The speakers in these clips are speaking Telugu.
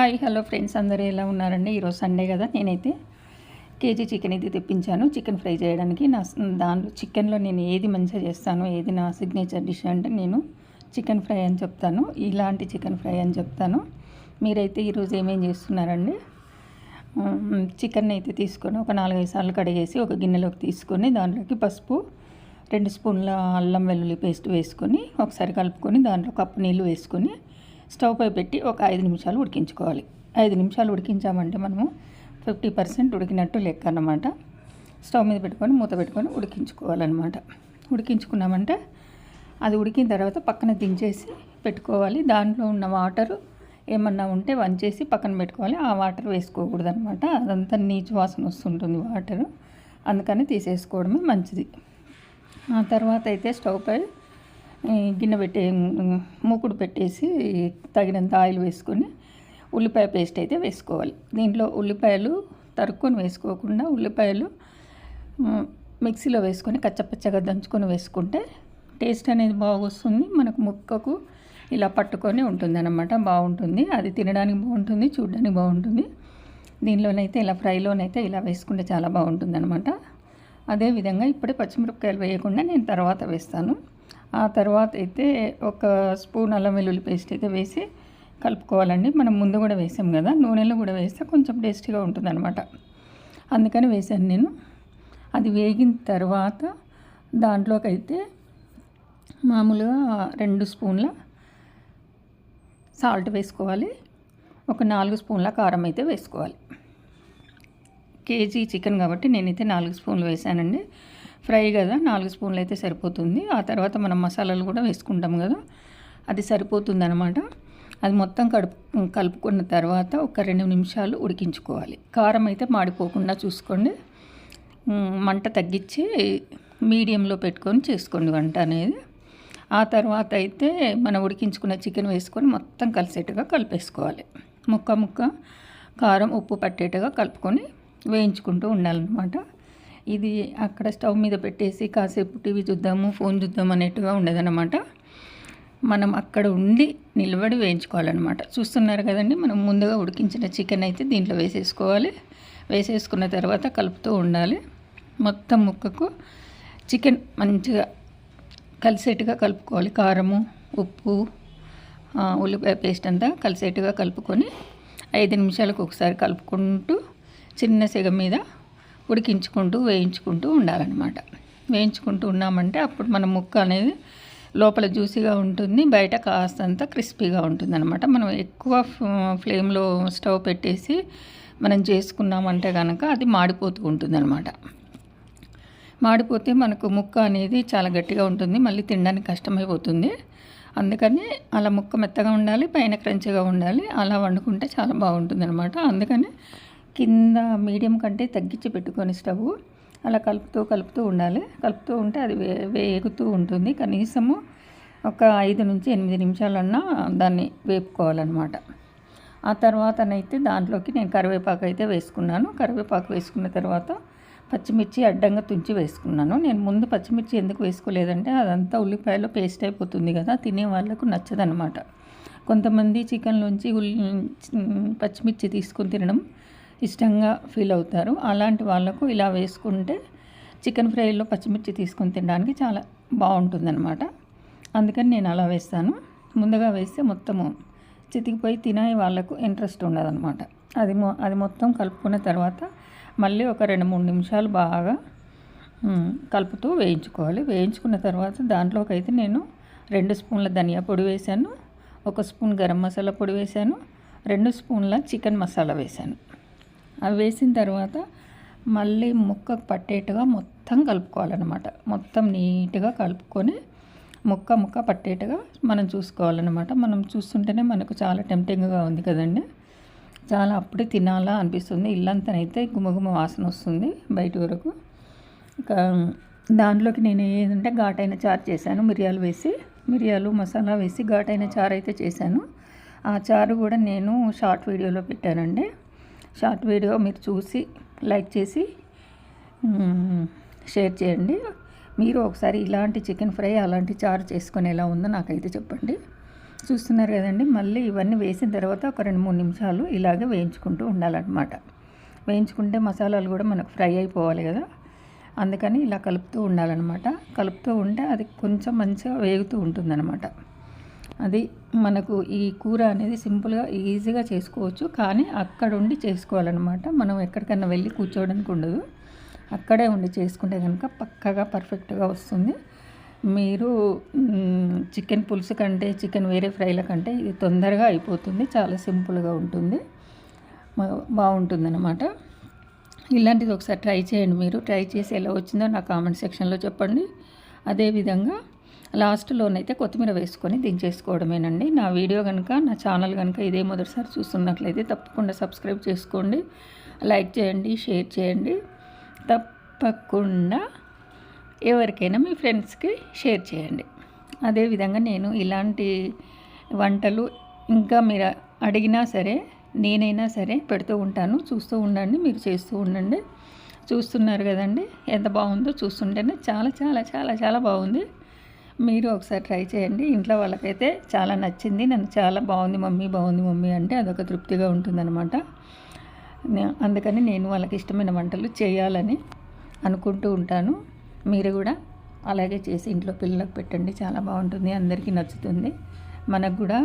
Hi hello friends. అందరూ ఎలా ఉన్నారండి? ఈరోజు సండే కదా నేనైతే కేజీ చికెన్ అయితే తెప్పించాను. చికెన్ ఫ్రై చేయడానికి నా దాంట్లో చికెన్లో నేను ఏది మంచిగా చేస్తాను ఏది నా సిగ్నేచర్ డిష్ అంటే నేను చికెన్ ఫ్రై అని చెప్తాను. ఇలాంటి చికెన్ ఫ్రై అని చెప్తాను. మీరైతే ఈరోజు ఏమేం చేస్తున్నారండి? చికెన్ అయితే తీసుకొని ఒక నాలుగైదు సార్లు కడిగేసి ఒక గిన్నెలోకి తీసుకొని దాంట్లోకి పసుపు రెండు స్పూన్ల అల్లం వెల్లుల్లి పేస్ట్ వేసుకొని ఒకసారి కలుపుకొని దాంట్లో కప్పు నీళ్ళు వేసుకొని స్టవ్ పై పెట్టి ఒక ఐదు నిమిషాలు ఉడికించుకోవాలి. ఐదు నిమిషాలు ఉడికించామంటే మనము ఫిఫ్టీ పర్సెంట్ ఉడికినట్టు లెక్క అన్నమాట. స్టవ్ మీద పెట్టుకొని మూత పెట్టుకొని ఉడికించుకోవాలన్నమాట. ఉడికించుకున్నామంటే అది ఉడికిన తర్వాత పక్కన దించేసి పెట్టుకోవాలి. దాంట్లో ఉన్న వాటరు ఏమన్నా ఉంటే వంచేసి పక్కన పెట్టుకోవాలి. ఆ వాటర్ వేసుకోకూడదు అనమాట అదంతా నీచు వాసన వస్తుంటుంది వాటరు. అందుకని తీసేసుకోవడమే మంచిది. ఆ తర్వాత అయితే స్టవ్ పై గిన్నె పెట్టే మూకుడు పెట్టేసి తగినంత ఆయిల్ వేసుకొని ఉల్లిపాయ పేస్ట్ అయితే వేసుకోవాలి. దీంట్లో ఉల్లిపాయలు తరుక్కొని వేసుకోకుండా ఉల్లిపాయలు మిక్సీలో వేసుకొని కచ్చపచ్చగా దంచుకొని వేసుకుంటే టేస్ట్ అనేది బాగొస్తుంది. మనకు ముక్కకు ఇలా పట్టుకొని ఉంటుంది అనమాట బాగుంటుంది. అది తినడానికి బాగుంటుంది చూడడానికి బాగుంటుంది. దీనిలోనైతే ఇలా ఫ్రైలోనైతే ఇలా వేసుకుంటే చాలా బాగుంటుంది అనమాట అదేవిధంగా ఇప్పుడే పచ్చిమిరపకాయలు వేయకుండా నేను తర్వాత వేస్తాను. ఆ తర్వాత అయితే ఒక స్పూన్ అల్లం వెల్లుల్లి పేస్ట్ అయితే వేసి కలుపుకోవాలండి. మనం ముందు కూడా వేసాం కదా నూనెలో కూడా వేస్తే కొంచెం టేస్టీగా ఉంటుందన్నమాట. అందుకని వేసాను నేను. అది వేగిన తర్వాత దాంట్లోకైతే మామూలుగా రెండు స్పూన్ల సాల్ట్ వేసుకోవాలి. ఒక నాలుగు స్పూన్ల కారం అయితే వేసుకోవాలి. కేజీ చికెన్ కాబట్టి నేనైతే నాలుగు స్పూన్లు వేసానండి. ఫ్రై కదా నాలుగు స్పూన్లు అయితే సరిపోతుంది. ఆ తర్వాత మనం మసాలాలు కూడా వేసుకుంటాం కదా అది సరిపోతుంది అనమాట అది మొత్తం కడుపు కలుపుకున్న తర్వాత ఒక రెండు నిమిషాలు ఉడికించుకోవాలి. కారం అయితే మాడిపోకుండా చూసుకోండి. మంట తగ్గించి మీడియంలో పెట్టుకొని చేసుకోండి వంట అనేది. ఆ తర్వాత అయితే మనం ఉడికించుకున్న చికెన్ వేసుకొని మొత్తం కలిసేట్టుగా కలిపేసుకోవాలి. ముక్క ముక్క కారం ఉప్పు పట్టేట్టుగా కలుపుకొని వేయించుకుంటూ ఉండాలన్నమాట. ఇది అక్కడ స్టవ్ మీద పెట్టేసి కాసేపు టీవీ చూద్దాము ఫోన్ చూద్దాం అనేట్టుగా ఉండదన్నమాట. మనం అక్కడ ఉండి నిలబడి వేయించుకోవాలన్నమాట. చూస్తున్నారు కదండి మనం ముందుగా ఉడికించిన చికెన్ అయితే దీంట్లో వేసేసుకోవాలి. వేసేసుకున్న తర్వాత కలుపుతూ ఉండాలి. మొత్తం ముక్కకు చికెన్ మంచిగా కలిసేట్టుగా కలుపుకోవాలి. కారము ఉప్పు ఉల్లిపాయ పేస్ట్ అంతా కలిసేట్టుగా కలుపుకొని ఐదు నిమిషాలకు ఒకసారి కలుపుకుంటూ చిన్న సెగ మీద ఉడికించుకుంటూ వేయించుకుంటూ ఉండాలన్నమాట. వేయించుకుంటూ ఉన్నామంటే అప్పుడు మన ముక్క అనేది లోపల జ్యూసీగా ఉంటుంది బయట కాస్తంత క్రిస్పీగా ఉంటుంది అనమాట మనం ఎక్కువ ఫ్లేమ్లో స్టవ్ పెట్టేసి మనం చేసుకున్నామంటే కనుక అది మాడిపోతూ ఉంటుంది అనమాట మాడిపోతే మనకు ముక్క అనేది చాలా గట్టిగా ఉంటుంది మళ్ళీ తినడానికి కష్టమైపోతుంది. అందుకని అలా ముక్క మెత్తగా ఉండాలి పైన క్రంచిగా ఉండాలి అలా వండుకుంటే చాలా బాగుంటుంది అనమాట అందుకని కింద మీడియం కంటే తగ్గించి పెట్టుకొని స్టవ్. అలా కలుపుతూ కలుపుతూ ఉండాలి. కలుపుతూ ఉంటే అది వే వేగుతూ ఉంటుంది. కనీసము ఒక ఐదు నుంచి ఎనిమిది నిమిషాలన్నా దాన్ని వేపుకోవాలన్నమాట. ఆ తర్వాతనైతే దాంట్లోకి నేను కరివేపాకు అయితే వేసుకున్నాను. కరివేపాకు వేసుకున్న తర్వాత పచ్చిమిర్చి అడ్డంగా తుంచి వేసుకున్నాను. నేను ముందు పచ్చిమిర్చి ఎందుకు వేసుకోలేదంటే అదంతా ఉల్లిపాయలో పేస్ట్ అయిపోతుంది కదా తినే వాళ్ళకు నచ్చదనమాట కొంతమంది చికెన్లోంచి ఉల్లి పచ్చిమిర్చి తీసుకొని తినడం ఇష్టంగా ఫీల్ అవుతారు. అలాంటి వాళ్ళకు ఇలా వేసుకుంటే చికెన్ ఫ్రైలో పచ్చిమిర్చి తీసుకొని తినడానికి చాలా బాగుంటుందన్నమాట. అందుకని నేను అలా వేస్తాను. ముందుగా వేస్తే మొత్తము చితికిపోయి తినే వాళ్ళకు ఇంట్రెస్ట్ ఉండదన్నమాట. అది అది మొత్తం కలుపుకున్న తర్వాత మళ్ళీ ఒక రెండు మూడు నిమిషాలు బాగా కలుపుతూ వేయించుకోవాలి. వేయించుకున్న తర్వాత దాంట్లోకి అయితే నేను రెండు స్పూన్ల ధనియా పొడి వేశాను. ఒక స్పూన్ గరం మసాలా పొడి వేశాను. రెండు స్పూన్ల చికెన్ మసాలా వేశాను. అవి వేసిన తర్వాత మళ్ళీ ముక్కకు పట్టేట్టుగా మొత్తం కలుపుకోవాలన్నమాట. మొత్తం నీట్గా కలుపుకొని ముక్క ముక్క పట్టేట్టుగా మనం చూసుకోవాలన్నమాట. మనం చూస్తుంటేనే మనకు చాలా టెంప్టింగ్గా ఉంది కదండి. చాలా అప్పుడే తినాలా అనిపిస్తుంది. ఇల్లంతనైతే గుమగుమ వాసన వస్తుంది బయట వరకు. ఇంకా దాంట్లోకి నేను ఏంటంటే ఘాటైన చారు చేశాను. మిరియాలు వేసి మిరియాలు మసాలా వేసి ఘాటైన చారు అయితే చేశాను. ఆ చారు కూడా నేను షార్ట్ వీడియోలో పెట్టానండి. షార్ట్ వీడియో మీరు చూసి లైక్ చేసి షేర్ చేయండి. మీరు ఒకసారి ఇలాంటి చికెన్ ఫ్రై అలాంటి చారు చేసుకొని ఎలా ఉందో నాకైతే చెప్పండి. చూస్తున్నారు కదండి మళ్ళీ ఇవన్నీ వేసిన తర్వాత ఒక రెండు మూడు నిమిషాలు ఇలాగే వేయించుకుంటూ ఉండాలన్నమాట. వేయించుకుంటే మసాలాలు కూడా మనకు ఫ్రై అయిపోవాలి కదా. అందుకని ఇలా కలుపుతూ ఉండాలన్నమాట. కలుపుతూ ఉంటే అది కొంచెం మంచిగా వేగుతూ ఉంటుందన్నమాట. అది మనకు ఈ కూర అనేది సింపుల్గా ఈజీగా చేసుకోవచ్చు. కానీ అక్కడ ఉండి చేసుకోవాలన్నమాట. మనం ఎక్కడికైనా వెళ్ళి కూర్చోవడానికి ఉండదు. అక్కడే ఉండి చేసుకుంటే కనుక పక్కగా పర్ఫెక్ట్గా వస్తుంది. మీరు చికెన్ పులుసు కంటే చికెన్ వేరే ఫ్రైల కంటే ఇది తొందరగా అయిపోతుంది. చాలా సింపుల్గా ఉంటుంది. బాగుంటుందన్నమాట. ఇలాంటిది ఒకసారి ట్రై చేయండి మీరు. ట్రై చేసి ఎలా వచ్చిందో నా కామెంట్ సెక్షన్లో చెప్పండి. అదేవిధంగా లాస్ట్లోనైతే కొత్తిమీర వేసుకొని దించేసుకోవడమేనండి. నా వీడియో కనుక నా ఛానల్ కనుక ఇదే మొదటిసారి చూస్తున్నట్లయితే తప్పకుండా సబ్స్క్రైబ్ చేసుకోండి. లైక్ చేయండి షేర్ చేయండి. తప్పకుండా ఎవరికైనా మీ ఫ్రెండ్స్కి షేర్ చేయండి. అదేవిధంగా నేను ఇలాంటి వంటలు ఇంకా మీరు అడిగినా సరే నేనైనా సరే పెడుతూ ఉంటాను. చూస్తూ ఉండండి మీరు చేస్తూ ఉండండి. చూస్తున్నారు కదండి ఎంత బాగుందో చూస్తుంటేనే చాలా చాలా చాలా చాలా బాగుంది. మీరు ఒకసారి ట్రై చేయండి. ఇంట్లో వాళ్ళకైతే చాలా నచ్చింది. నన్ను చాలా బాగుంది మమ్మీ బాగుంది మమ్మీ అంటే అదొక తృప్తిగా ఉంటుందన్నమాట. అందుకని నేను వాళ్ళకి ఇష్టమైన వంటలు చేయాలని అనుకుంటూ ఉంటాను. మీరు కూడా అలాగే చేసి ఇంట్లో పిల్లలకు పెట్టండి. చాలా బాగుంటుంది. అందరికీ నచ్చుతుంది. మనకు కూడా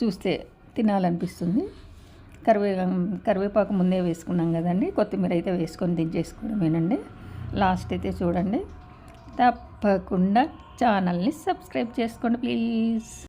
చూస్తే తినాలనిపిస్తుంది. కరివే కరివేపాకు ముందే వేసుకున్నాం కదండి. కొత్తిమీర అయితే వేసుకొని దించేసుకోవడమేనండి. లాస్ట్ అయితే చూడండి. తప్పకుండా ఛానల్ని సబ్స్క్రైబ్ చేసుకోండి ప్లీజ్.